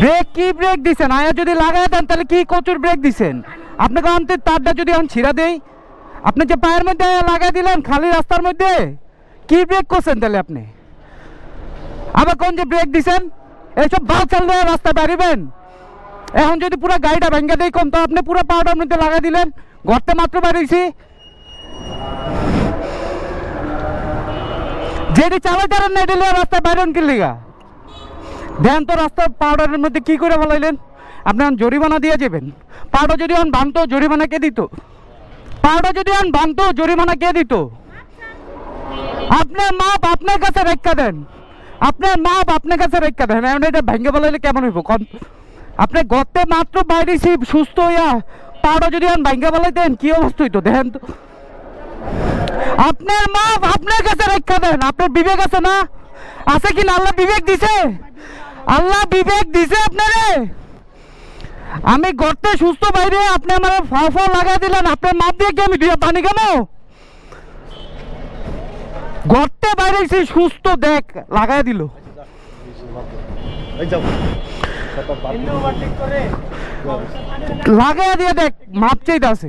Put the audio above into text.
Break কি break দিছেন? আয়া যদি লাগাই দেন, তাহলে কি কচুর ব্রেক দিছেন? আপনাকে অন্তের তারটা যদি এখন ছিঁড়া দেই, আপনি যে পায়ের মধ্যে লাগাই দিলেন, খালি রাস্তার মধ্যে, কি ব্রেক করছেন তাহলে আপনি? আবার কোন যে ব্রেক দিছেন? এইসব বাল চাললে রাস্তা বাড়িবেন। এখন যদি পুরো গাড়িটা ভেঙে দেই কম তো আপনি পুরো পাউডার মধ্যে লাগাই দিলেন ঘরতে মাত্র বাড়িয়েছি। যেটি চালাইতারেন না, এটা লিয়ে রাস্তায় বাইরেন কি লিগা দেন তো রাস্তার পাউডারের মধ্যে কি করে বলাইলেন আপনি এখন জরিমানা দিয়ে যাবেন। পাউডার যদি আন বানতো, জরিমানা কে দিত? পাউডার যদি আন বানতো, জরিমানা কে দিত? আপনার মাপ আপনার কাছে রেখা দেন। আপনার মাপ আপনার কাছে রেখা দেন। এখন এটা ভেঙে বলাইলে কেমন হইব? আপনি গর্তে মাত্র বাইরে সুস্থ হইয়া পাউডার যদি আন ভেঙে বলাইতেন কি অবস্থা হইতো? দেখেন তো। আপনার মাপ আপনার কাছে রেখা দেন। আপনার বিবেক আছে না? আছে কি না? আল্লাহ বিবেক দিছে? আল্লাহ বিবেক দিছে আপনারে। আমি গর্তে সুস্থ বাইরে আপনি আমার ফা ফা লাগাই দিলেন আপনার মাপ দিয়ে কি আমি দিয়ে পানি কেন গর্তে বাইরে সে সুস্থ দেখ লাগাই দিল। লাগাই দিয়ে দেখ মাপ চাইতে আছে।